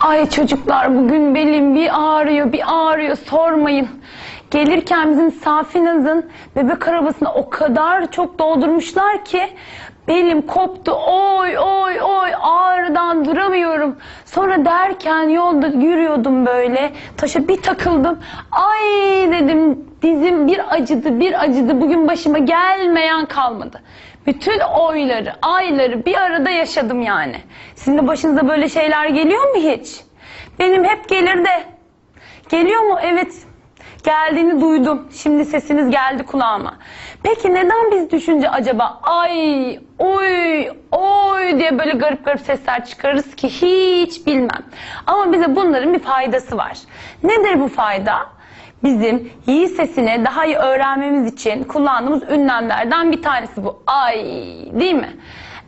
Ay çocuklar bugün belim bir ağrıyor bir ağrıyor sormayın. Gelirken bizim Safinaz'ın bebek arabasına o kadar çok doldurmuşlar ki belim koptu oy oy oy ağrıdan duramıyorum. Sonra derken yolda yürüyordum böyle taşa bir takıldım. Ay dedim dizim bir acıdı bir acıdı bugün başıma gelmeyen kalmadı. Bütün oyları, ayları bir arada yaşadım yani. Sizin de başınıza böyle şeyler geliyor mu hiç? Benim hep gelir de. Geliyor mu? Evet. Geldiğini duydum. Şimdi sesiniz geldi kulağıma. Peki neden biz düşünce acaba ay, oy, oy diye böyle garip garip sesler çıkarırız ki hiç bilmem. Ama bize bunların bir faydası var. Nedir bu fayda? bizim iyi sesini daha iyi öğrenmemiz için kullandığımız ünlemlerden bir tanesi bu. Ay değil mi?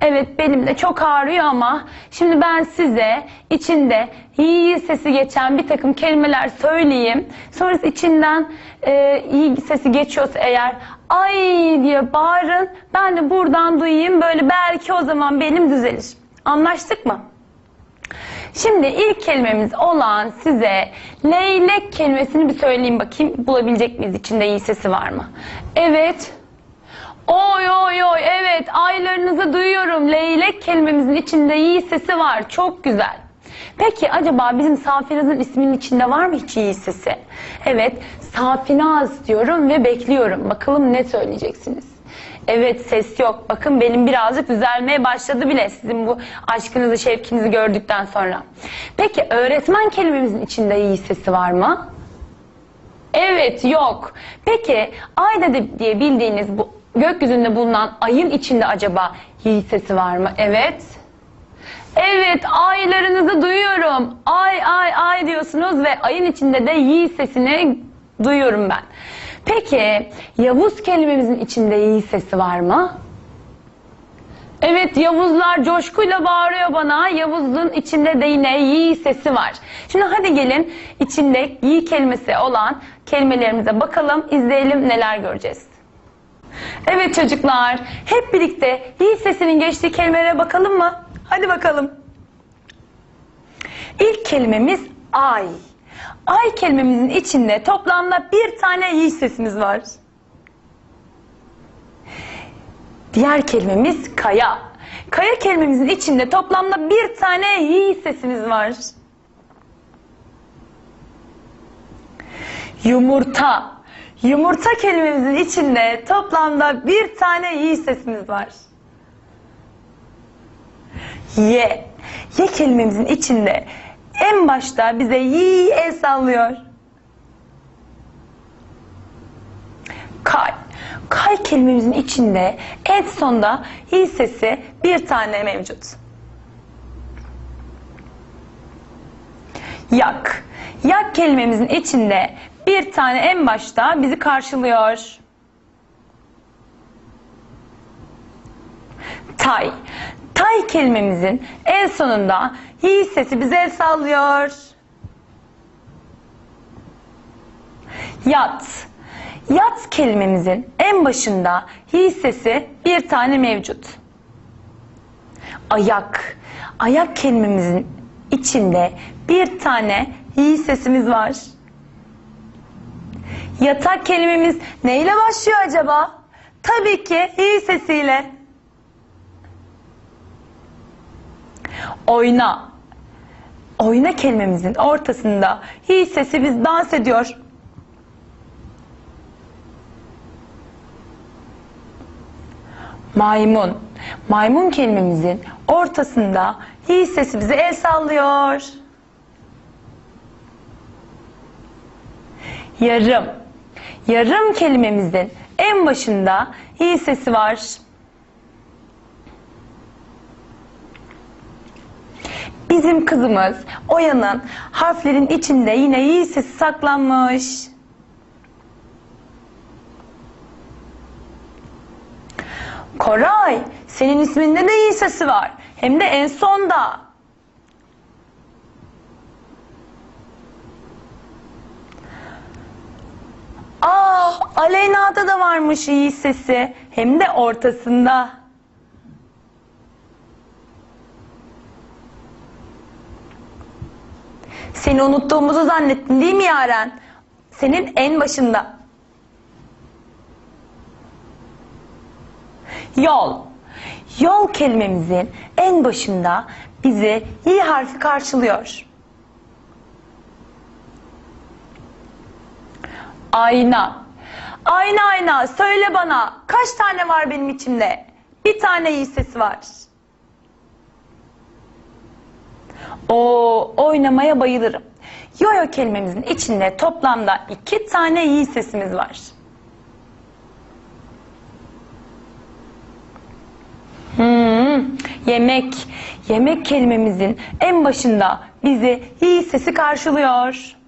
Evet benim de çok ağrıyor ama şimdi ben size içinde iyi sesi geçen bir takım kelimeler söyleyeyim. Sonrası içinden e, iyi sesi geçiyorsa eğer ay diye bağırın. Ben de buradan duyayım böyle belki o zaman benim düzelir. Anlaştık mı? Şimdi ilk kelimemiz olan size leylek kelimesini bir söyleyeyim bakayım. Bulabilecek miyiz? İçinde iyi sesi var mı? Evet. Oy oy oy evet aylarınızı duyuyorum. Leylek kelimemizin içinde iyi sesi var. Çok güzel. Peki acaba bizim Safinaz'ın isminin içinde var mı hiç iyi sesi? Evet Safinaz diyorum ve bekliyorum. Bakalım ne söyleyeceksiniz? Evet ses yok. Bakın benim birazcık düzelmeye başladı bile sizin bu aşkınızı, şevkinizi gördükten sonra. Peki öğretmen kelimemizin içinde iyi sesi var mı? Evet yok. Peki ayda diye bildiğiniz bu gökyüzünde bulunan ayın içinde acaba iyi sesi var mı? Evet. Evet aylarınızı duyuyorum. Ay ay ay diyorsunuz ve ayın içinde de yi sesini duyuyorum ben. Peki Yavuz kelimemizin içinde yi sesi var mı? Evet Yavuzlar coşkuyla bağırıyor bana. Yavuz'un içinde de yine yi sesi var. Şimdi hadi gelin içinde yi kelimesi olan kelimelerimize bakalım, izleyelim neler göreceğiz. Evet çocuklar, hep birlikte yi sesinin geçtiği kelimelere bakalım mı? Hadi bakalım. İlk kelimemiz ay. Ay kelimemizin içinde toplamda bir tane yi sesimiz var. Diğer kelimemiz kaya. Kaya kelimemizin içinde toplamda bir tane yi sesimiz var. Yumurta. Yumurta kelimemizin içinde toplamda bir tane yi sesimiz var. Ye. Ye kelimemizin içinde en başta bize yi el sallıyor. Kay. Kay kelimemizin içinde en sonda yi sesi bir tane mevcut. Yak. Yak kelimemizin içinde bir tane en başta bizi karşılıyor. Tay. Tay kelimemizin en sonunda hi sesi bize el sallıyor. Yat. Yat kelimemizin en başında hi sesi bir tane mevcut. Ayak. Ayak kelimemizin içinde bir tane hi sesimiz var. Yatak kelimemiz neyle başlıyor acaba? Tabii ki hi sesiyle. Oyna. Oyna kelimemizin ortasında hi sesi biz dans ediyor. Maymun. Maymun kelimemizin ortasında hi sesi bize el sallıyor. Yarım. Yarım kelimemizin en başında hi sesi var. Bizim kızımız Oya'nın harflerin içinde yine iyi sesi saklanmış. Koray, senin isminde de iyi sesi var. Hem de en sonda. Aleyna'da da varmış iyi sesi. Hem de ortasında. Seni unuttuğumuzu zannettin değil mi Yaren? Senin en başında. Yol. Yol kelimemizin en başında bizi Y harfi karşılıyor. Ayna. Ayna ayna söyle bana kaç tane var benim içimde? Bir tane iyi sesi var. O oynamaya bayılırım. Yoyo kelimemizin içinde toplamda iki tane iyi sesimiz var. Hmm, yemek. Yemek kelimemizin en başında bizi iyi sesi karşılıyor.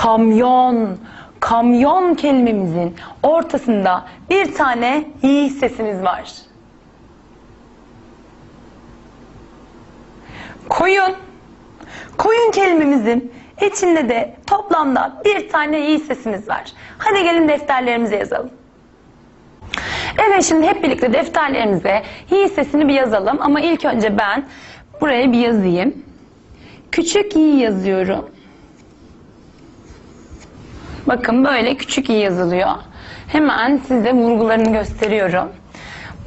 Kamyon. Kamyon kelimemizin ortasında bir tane iyi sesimiz var. Koyun. Koyun kelimemizin içinde de toplamda bir tane iyi sesimiz var. Hadi gelin defterlerimize yazalım. Evet şimdi hep birlikte defterlerimize iyi sesini bir yazalım ama ilk önce ben buraya bir yazayım. Küçük iyi yazıyorum. Bakın böyle küçük iyi yazılıyor. Hemen size vurgularını gösteriyorum.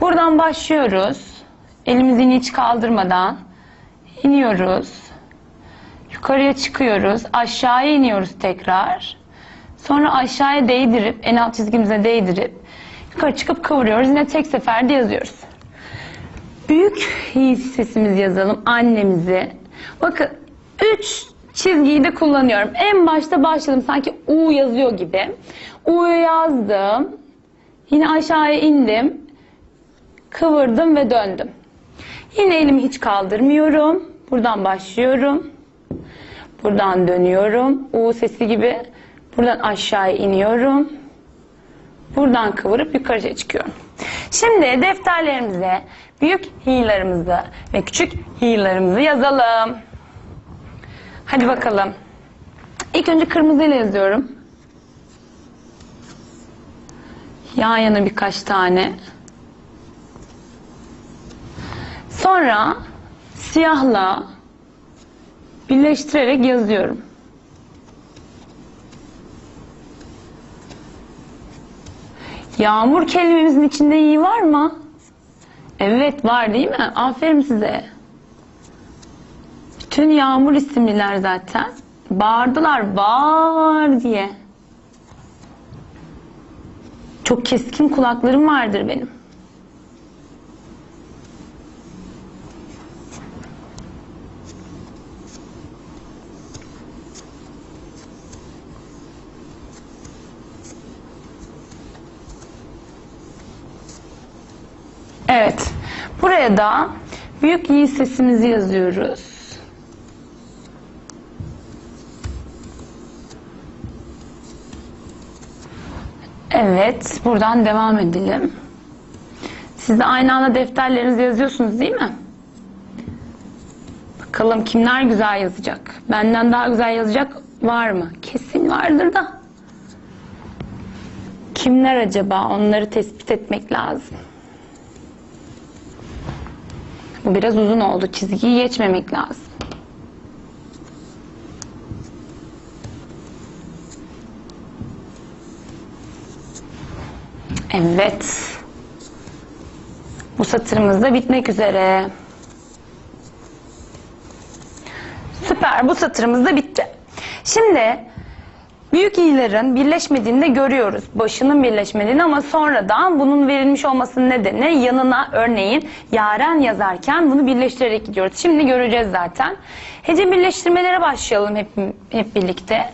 Buradan başlıyoruz. Elimizi hiç kaldırmadan iniyoruz. Yukarıya çıkıyoruz. Aşağıya iniyoruz tekrar. Sonra aşağıya değdirip en alt çizgimize değdirip yukarı çıkıp kıvırıyoruz. Yine tek seferde yazıyoruz. Büyük sesimizi yazalım. Annemizi. Bakın 3 çizgiyi de kullanıyorum. En başta başladım sanki U yazıyor gibi. U'yu yazdım. Yine aşağıya indim. Kıvırdım ve döndüm. Yine elimi hiç kaldırmıyorum. Buradan başlıyorum. Buradan dönüyorum. U sesi gibi. Buradan aşağıya iniyorum. Buradan kıvırıp yukarıya çıkıyorum. Şimdi defterlerimize büyük hi'larımızı ve küçük hi'larımızı yazalım. Hadi bakalım. İlk önce kırmızıyla yazıyorum. Yan yana birkaç tane. Sonra siyahla birleştirerek yazıyorum. Yağmur kelimemizin içinde iyi var mı? Evet var değil mi? Aferin size. Bütün yağmur isimliler zaten. Bağırdılar var diye. Çok keskin kulaklarım vardır benim. Evet. Buraya da büyük iyi sesimizi yazıyoruz. Evet. Buradan devam edelim. Siz de aynı anda defterlerinizi yazıyorsunuz değil mi? Bakalım kimler güzel yazacak? Benden daha güzel yazacak var mı? Kesin vardır da. Kimler acaba? Onları tespit etmek lazım. Bu biraz uzun oldu. Çizgiyi geçmemek lazım. Evet. Bu satırımız da bitmek üzere. Süper. Bu satırımız da bitti. Şimdi büyük i'lerin birleşmediğini de görüyoruz. Başının birleşmediğini ama sonradan bunun verilmiş olmasının nedeni yanına örneğin yaren yazarken bunu birleştirerek gidiyoruz. Şimdi göreceğiz zaten. Hece birleştirmelere başlayalım hep, hep birlikte.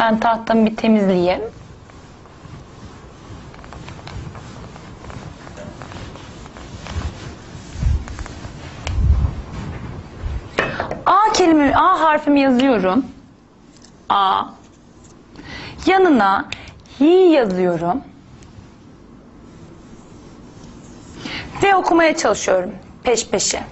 Ben tahtamı bir temizleyeyim. A kelime A harfimi yazıyorum. A. Yanına Y yazıyorum. Ve okumaya çalışıyorum peş peşe.